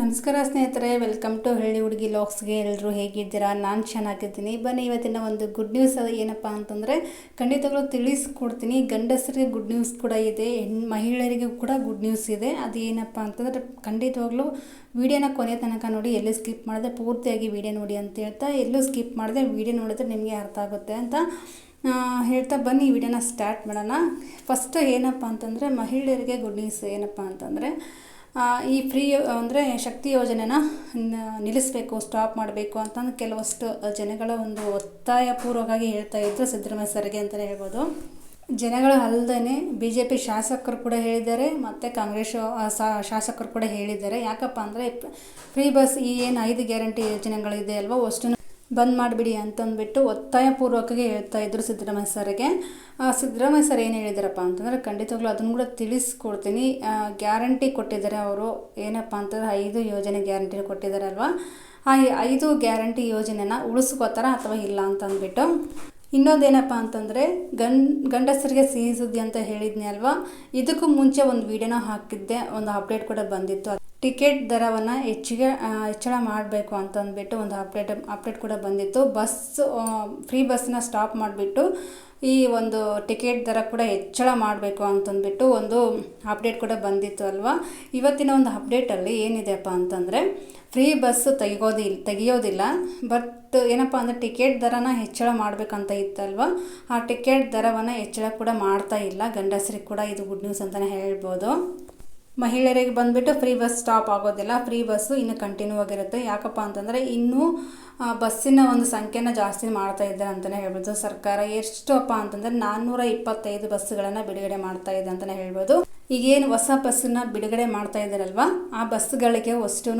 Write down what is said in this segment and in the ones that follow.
ನಮಸ್ಕಾರ ಸ್ನೇಹಿತರೆ welcome to ಹಳ್ಳಿ ಹುಡುಗಿ ಲಾಕ್ಸ್ಗೆ ಎಲ್ಲರೂ ಹೇಗಿದ್ದೀರಾ? ನಾನು ಚೆನ್ನಾಗಿದ್ದೀನಿ. ಬನ್ನಿ, ಇವತ್ತಿನ ಒಂದು ಗುಡ್ ನ್ಯೂಸ್ ಏನಪ್ಪ ಅಂತಂದರೆ ಖಂಡಿತಗಳು ತಿಳಿಸ್ಕೊಡ್ತೀನಿ. ಗಂಡಸರಿಗೆ ಗುಡ್ ನ್ಯೂಸ್ ಕೂಡ ಇದೆ ಹೆಣ್ಣು ಮಹಿಳೆಯರಿಗೂ ಕೂಡ ಗುಡ್ ನ್ಯೂಸ್ ಇದೆ. ಅದು ಏನಪ್ಪ ಅಂತಂದರೆ, ಖಂಡಿತವಾಗ್ಲೂ ವಿಡಿಯೋನ ಕೊನೆ ತನಕ ನೋಡಿ, ಎಲ್ಲೂ ಸ್ಕಿಪ್ ಮಾಡಿದೆ, ಪೂರ್ತಿಯಾಗಿ ವಿಡಿಯೋ ನೋಡಿ ಅಂತ ಹೇಳ್ತಾ, ಎಲ್ಲೂ ಸ್ಕಿಪ್ ಮಾಡಿದೆ ವಿಡಿಯೋ ನೋಡಿದ್ರೆ ನಿಮಗೆ ಅರ್ಥ ಆಗುತ್ತೆ ಅಂತ ಹೇಳ್ತಾ ಬನ್ನಿ, ವಿಡಿಯೋನ ಸ್ಟಾರ್ಟ್ ಮಾಡೋಣ. ಫಸ್ಟ್ ಏನಪ್ಪ ಅಂತಂದರೆ, ಮಹಿಳೆಯರಿಗೆ ಗುಡ್ ನ್ಯೂಸ್ ಏನಪ್ಪ ಅಂತಂದರೆ ಈ ಫ್ರೀ, ಅಂದರೆ ಶಕ್ತಿ ಯೋಜನೆನ ನಿಲ್ಲಿಸಬೇಕು ಸ್ಟಾಪ್ ಮಾಡಬೇಕು ಅಂತಂದು ಕೆಲವಷ್ಟು ಜನಗಳ ಒಂದು ಒತ್ತಾಯಪೂರ್ವಕವಾಗಿ ಹೇಳ್ತಾ ಇದ್ದರು ಸಿದ್ದರಾಮಯ್ಯ ಸರ್ಗೆ ಅಂತಲೇ ಹೇಳ್ಬೋದು. ಜನಗಳು ಅಲ್ಲದೇ ಬಿ ಜೆ ಪಿ ಶಾಸಕರು ಕೂಡ ಹೇಳಿದ್ದಾರೆ, ಮತ್ತು ಕಾಂಗ್ರೆಸ್ ಶಾಸಕರು ಕೂಡ ಹೇಳಿದ್ದಾರೆ. ಯಾಕಪ್ಪ ಅಂದರೆ, ಫ್ರೀ ಬಸ್ ಈ ಏನು ಐದು ಗ್ಯಾರಂಟಿ ಯೋಜನೆಗಳಿದೆ ಅಲ್ವಾ, ಅಷ್ಟನ್ನು ಬಂದ್ ಮಾಡಿಬಿಡಿ ಅಂತಂದ್ಬಿಟ್ಟು ಒತ್ತಾಯಪೂರ್ವಕವಾಗಿ ಹೇಳ್ತಾ ಇದ್ರು ಸಿದ್ದರಾಮಯ್ಯ ಸರ್ಗೆ. ಸಿದ್ದರಾಮಯ್ಯ ಸರ್ ಏನು ಹೇಳಿದಾರಪ್ಪ ಅಂತಂದರೆ, ಖಂಡಿತವಾಗ್ಲೂ ಅದನ್ನು ಕೂಡ ತಿಳಿಸ್ಕೊಡ್ತೀನಿ. ಗ್ಯಾರಂಟಿ ಕೊಟ್ಟಿದ್ದಾರೆ ಅವರು. ಏನಪ್ಪ ಅಂತಂದರೆ, ಐದು ಯೋಜನೆ ಗ್ಯಾರಂಟಿ ಕೊಟ್ಟಿದ್ದಾರೆ ಅಲ್ವಾ ಆ ಐದು ಗ್ಯಾರಂಟಿ ಯೋಜನೆನ ಉಳಿಸ್ಕೋತಾರ ಅಥವಾ ಇಲ್ಲ ಅಂತಂದ್ಬಿಟ್ಟು. ಇನ್ನೊಂದೇನಪ್ಪ ಅಂತಂದರೆ, ಗಂಡ್, ಗಂಡಸರಿಗೆ ಸಿಹಿ ಸುದ್ದಿ ಅಂತ ಹೇಳಿದ್ನಿ ಅಲ್ವಾ? ಇದಕ್ಕೂ ಮುಂಚೆ ಒಂದು ವಿಡಿಯೋನ ಹಾಕಿದ್ದೆ, ಒಂದು ಅಪ್ಡೇಟ್ ಕೂಡ ಬಂದಿತ್ತು. ಟಿಕೆಟ್ ದರವನ್ನು ಹೆಚ್ಚಿಗೆ ಹೆಚ್ಚಳ ಮಾಡಬೇಕು ಅಂತಂದ್ಬಿಟ್ಟು ಒಂದು ಅಪ್ಡೇಟ್ ಅಪ್ಡೇಟ್ ಕೂಡ ಬಂದಿತ್ತು. ಬಸ್ ಫ್ರೀ ಬಸ್ನ ಸ್ಟಾಪ್ ಮಾಡಿಬಿಟ್ಟು ಈ ಒಂದು ಟಿಕೆಟ್ ದರ ಕೂಡ ಹೆಚ್ಚಳ ಮಾಡಬೇಕು ಅಂತಂದ್ಬಿಟ್ಟು ಒಂದು ಅಪ್ಡೇಟ್ ಕೂಡ ಬಂದಿತ್ತು ಅಲ್ವಾ? ಇವತ್ತಿನ ಒಂದು ಅಪ್ಡೇಟಲ್ಲಿ ಏನಿದೆಯಪ್ಪ ಅಂತಂದರೆ, ಫ್ರೀ ಬಸ್ ತೆಗಿಯೋದಿಲ್ಲ ತೆಗಿಯೋದಿಲ್ಲ, ಬಟ್ ಏನಪ್ಪ ಅಂದರೆ ಟಿಕೆಟ್ ದರನ ಹೆಚ್ಚಳ ಮಾಡಬೇಕಂತ ಇತ್ತಲ್ವ? ಆ ಟಿಕೆಟ್ ದರವನ್ನು ಹೆಚ್ಚಳ ಕೂಡ ಮಾಡ್ತಾ ಇಲ್ಲ. ಗಂಡಸರಿಗೆ ಕೂಡ ಇದು ಗುಡ್ ನ್ಯೂಸ್ ಅಂತಲೇ ಹೇಳ್ಬೋದು. ಮಹಿಳೆಯರಿಗೆ ಬಂದುಬಿಟ್ಟು ಫ್ರೀ ಬಸ್ ಸ್ಟಾಪ್ ಆಗೋದಿಲ್ಲ. ಫ್ರೀ ಬಸ್ಸು ಇನ್ನು ಕಂಟಿನ್ಯೂ ಆಗಿರುತ್ತೆ. ಯಾಕಪ್ಪ ಅಂತಂದರೆ ಇನ್ನೂ ಬಸ್ಸಿನ ಒಂದು ಸಂಖ್ಯೆನ ಜಾಸ್ತಿ ಮಾಡ್ತಾ ಇದ್ದಾರೆ ಅಂತಲೇ ಹೇಳ್ಬೋದು. ಸರ್ಕಾರ ಎಷ್ಟಪ್ಪ ಅಂತಂದರೆ ನಾನ್ನೂರ ಇಪ್ಪತ್ತೈದು ಬಸ್ಸುಗಳನ್ನು ಬಿಡುಗಡೆ ಮಾಡ್ತಾ ಇದೆ ಅಂತಲೇ ಹೇಳ್ಬೋದು. ಈಗೇನು ಹೊಸ ಬಸ್ಸನ್ನ ಬಿಡುಗಡೆ ಮಾಡ್ತಾ ಇದ್ದಾರಲ್ವ? ಆ ಬಸ್ಗಳಿಗೆ ಅಷ್ಟು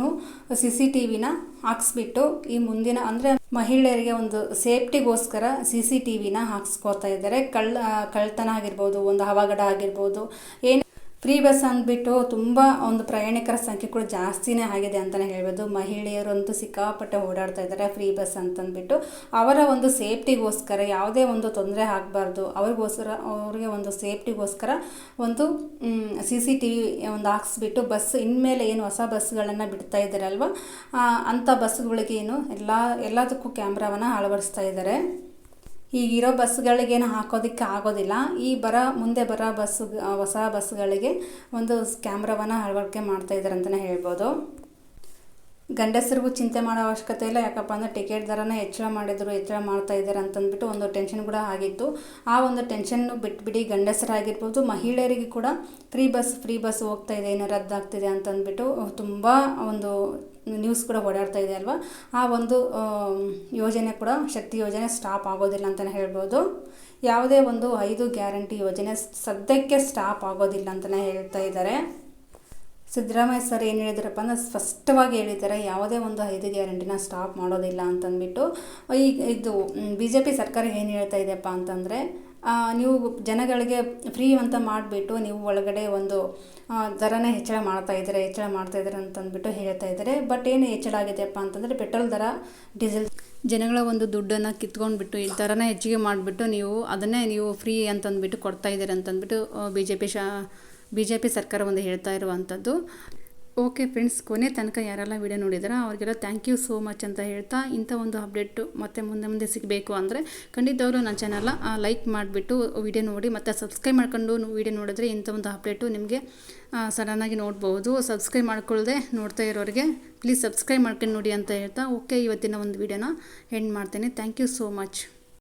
ಸಿ ಸಿ ಟಿ ವಿನ ಹಾಕ್ಸ್ಬಿಟ್ಟು ಈ ಮುಂದಿನ, ಅಂದರೆ ಮಹಿಳೆಯರಿಗೆ ಒಂದು ಸೇಫ್ಟಿಗೋಸ್ಕರ ಸಿ ಸಿ ಟಿ ವಿನ ಹಾಕ್ಸ್ಕೊತಾ ಇದ್ದಾರೆ ಕಳ್ಳ ಕಳ್ತನ ಆಗಿರ್ಬೋದು, ಒಂದು ಅವಘಡ ಆಗಿರ್ಬೋದು, ಏನು ಫ್ರೀ ಬಸ್ ಅಂದ್ಬಿಟ್ಟು ತುಂಬ ಒಂದು ಪ್ರಯಾಣಿಕರ ಸಂಖ್ಯೆ ಕೂಡ ಜಾಸ್ತಿನೇ ಆಗಿದೆ ಅಂತಲೇ ಹೇಳ್ಬೋದು. ಮಹಿಳೆಯರಂತೂ ಸಿಕ್ಕಾಪಟ್ಟೆ ಓಡಾಡ್ತಾ ಇದ್ದಾರೆ ಫ್ರೀ ಬಸ್ ಅಂತಂದ್ಬಿಟ್ಟು. ಅವರ ಒಂದು ಸೇಫ್ಟಿಗೋಸ್ಕರ ಯಾವುದೇ ಒಂದು ತೊಂದರೆ ಆಗಬಾರ್ದು. ಅವ್ರಿಗೋಸ್ಕರ, ಅವ್ರಿಗೆ ಒಂದು ಸೇಫ್ಟಿಗೋಸ್ಕರ ಒಂದು ಸಿ ಸಿ ಟಿ ವಿ ಒಂದು ಹಾಕ್ಸ್ಬಿಟ್ಟು ಬಸ್ ಇನ್ಮೇಲೆ ಏನು ಹೊಸ ಬಸ್ಗಳನ್ನು ಬಿಡ್ತಾ ಇದ್ದಾರಲ್ವ ಅಲ್ವಾ? ಅಂಥ ಬಸ್ಗಳಿಗೇನು ಎಲ್ಲ, ಎಲ್ಲದಕ್ಕೂ ಕ್ಯಾಮ್ರಾವನ್ನು ಅಳವಡಿಸ್ತಾ ಇದ್ದಾರೆ ಈಗಿರೋ ಬಸ್ಗಳಿಗೇನು ಹಾಕೋದಕ್ಕೆ ಆಗೋದಿಲ್ಲ. ಈ ಬರ ಮುಂದೆ ಬರೋ ಬಸ್ ಹೊಸ ಬಸ್ಗಳಿಗೆ ಒಂದು ಕ್ಯಾಮ್ರಾವನ್ನು ಅಳವಡಿಕೆ ಮಾಡ್ತಾ ಇದ್ದಾರೆ ಅಂತಲೇ ಹೇಳ್ಬೋದು. ಗಂಡಸರಿಗೂ ಚಿಂತೆ ಮಾಡೋ ಅವಶ್ಯಕತೆ ಇಲ್ಲ. ಯಾಕಪ್ಪ ಅಂದರೆ ಟಿಕೆಟ್ ದರನ ಹೆಚ್ಚಳ ಮಾಡಿದ್ರು, ಹೆಚ್ಚಳ ಮಾಡ್ತಾ ಇದ್ದಾರೆ ಅಂತಂದ್ಬಿಟ್ಟು ಒಂದು ಟೆನ್ಷನ್ ಕೂಡ ಆಗಿತ್ತು. ಆ ಒಂದು ಟೆನ್ಷನ್ನು ಬಿಟ್ಬಿಡಿ ಗಂಡಸರಾಗಿರ್ಬೋದು, ಮಹಿಳೆಯರಿಗೆ ಕೂಡ ಫ್ರೀ ಬಸ್ ಫ್ರೀ ಬಸ್ ಹೋಗ್ತಾ ಇದೆ ಏನೋ ರದ್ದಾಗ್ತಿದೆ ಅಂತಂದ್ಬಿಟ್ಟು ತುಂಬ ಒಂದು ನ್ಯೂಸ್ ಕೂಡ ಓಡಾಡ್ತಾ ಇದೆ ಅಲ್ವಾ? ಆ ಒಂದು ಯೋಜನೆ ಕೂಡ ಶಕ್ತಿ ಯೋಜನೆ ಸ್ಟಾಪ್ ಆಗೋದಿಲ್ಲ ಅಂತಲೇ ಹೇಳ್ಬೋದು. ಯಾವುದೇ ಒಂದು ಐದು ಗ್ಯಾರಂಟಿ ಯೋಜನೆ ಸದ್ಯಕ್ಕೆ ಸ್ಟಾಪ್ ಆಗೋದಿಲ್ಲ ಅಂತಲೇ ಹೇಳ್ತಾ ಇದ್ದಾರೆ. ಸಿದ್ದರಾಮಯ್ಯ ಸರ್ ಏನು ಹೇಳಿದಾರಪ್ಪ ಅಂದ್ರೆ ಸ್ಪಷ್ಟವಾಗಿ ಹೇಳಿದ್ದಾರೆ, ಯಾವುದೇ ಒಂದು ಐದು ಗ್ಯಾರಂಟಿನ ಸ್ಟಾಪ್ ಮಾಡೋದಿಲ್ಲ ಅಂತಂದ್ಬಿಟ್ಟು. ಈಗ ಇದು ಬಿ ಜೆ ಪಿ ಸರ್ಕಾರ ಏನು ಹೇಳ್ತಾ ಇದೆಯಪ್ಪ ಅಂತಂದರೆ ನೀವು ಜನಗಳಿಗೆ ಫ್ರೀ ಅಂತ ಮಾಡಿಬಿಟ್ಟು ನೀವು ಒಳಗಡೆ ಒಂದು ದರನೇ ಹೆಚ್ಚಳ ಮಾಡ್ತಾ ಇದ್ದಾರೆ, ಹೆಚ್ಚಳ ಮಾಡ್ತಾ ಇದ್ದಾರೆ ಅಂತಂದ್ಬಿಟ್ಟು ಹೇಳ್ತಾ ಇದ್ದಾರೆ. ಬಟ್ ಏನು ಹೆಚ್ಚಳ ಆಗಿದೆಯಪ್ಪ ಅಂತಂದರೆ ಪೆಟ್ರೋಲ್ ದರ ಡೀಸೆಲ್ ಜನಗಳ ಒಂದು ದುಡ್ಡನ್ನು ಕಿತ್ಕೊಂಡ್ಬಿಟ್ಟು, ಈ ದರನೇ ಹೆಚ್ಚಿಗೆ ಮಾಡಿಬಿಟ್ಟು ನೀವು ಅದನ್ನೇ ನೀವು ಫ್ರೀ ಅಂತಂದ್ಬಿಟ್ಟು ಕೊಡ್ತಾ ಇದ್ದೀರಿ ಅಂತಂದ್ಬಿಟ್ಟು B J P Shah B J P ಸರ್ಕಾರ ಒಂದು ಹೇಳ್ತಾ ಇರುವಂಥದ್ದು. ಓಕೆ ಫ್ರೆಂಡ್ಸ್ ಕೊನೆ ತನಕ ಯಾರೆಲ್ಲ ವಿಡಿಯೋ ನೋಡಿದಾರೋ ಅವ್ರಿಗೆಲ್ಲ ಥ್ಯಾಂಕ್ ಯು ಸೋ ಮಚ್ ಅಂತ ಹೇಳ್ತಾ ಇಂಥ ಒಂದು ಅಪ್ಡೇಟು ಮತ್ತೆ ಮುಂದೆ ಮುಂದೆ ಸಿಗಬೇಕು ಅಂದರೆ ಖಂಡಿತವಾಗ್ಲೂ ನನ್ನ ಚಾನಲ್ನ ಲೈಕ್ ಮಾಡಿಬಿಟ್ಟು ವಿಡಿಯೋ ನೋಡಿ ಮತ್ತು ಸಬ್ಸ್ಕ್ರೈಬ್ ಮಾಡ್ಕೊಂಡು ವಿಡಿಯೋ ನೋಡಿದ್ರೆ ಇಂಥ ಒಂದು ಅಪ್ಡೇಟು ನಿಮಗೆ ಸಡನ್ನಾಗಿ ನೋಡ್ಬೋದು. ಸಬ್ಸ್ಕ್ರೈಬ್ ಮಾಡ್ಕೊಳ್ಳದೆ ನೋಡ್ತಾ ಇರೋರಿಗೆ ಪ್ಲೀಸ್ ಸಬ್ಸ್ಕ್ರೈಬ್ ಮಾಡ್ಕೊಂಡು ನೋಡಿ ಅಂತ ಹೇಳ್ತಾ ಓಕೆ ಇವತ್ತಿನ ಒಂದು ವಿಡಿಯೋನ ಎಂಡ್ ಮಾಡ್ತೇನೆ. Thank you so much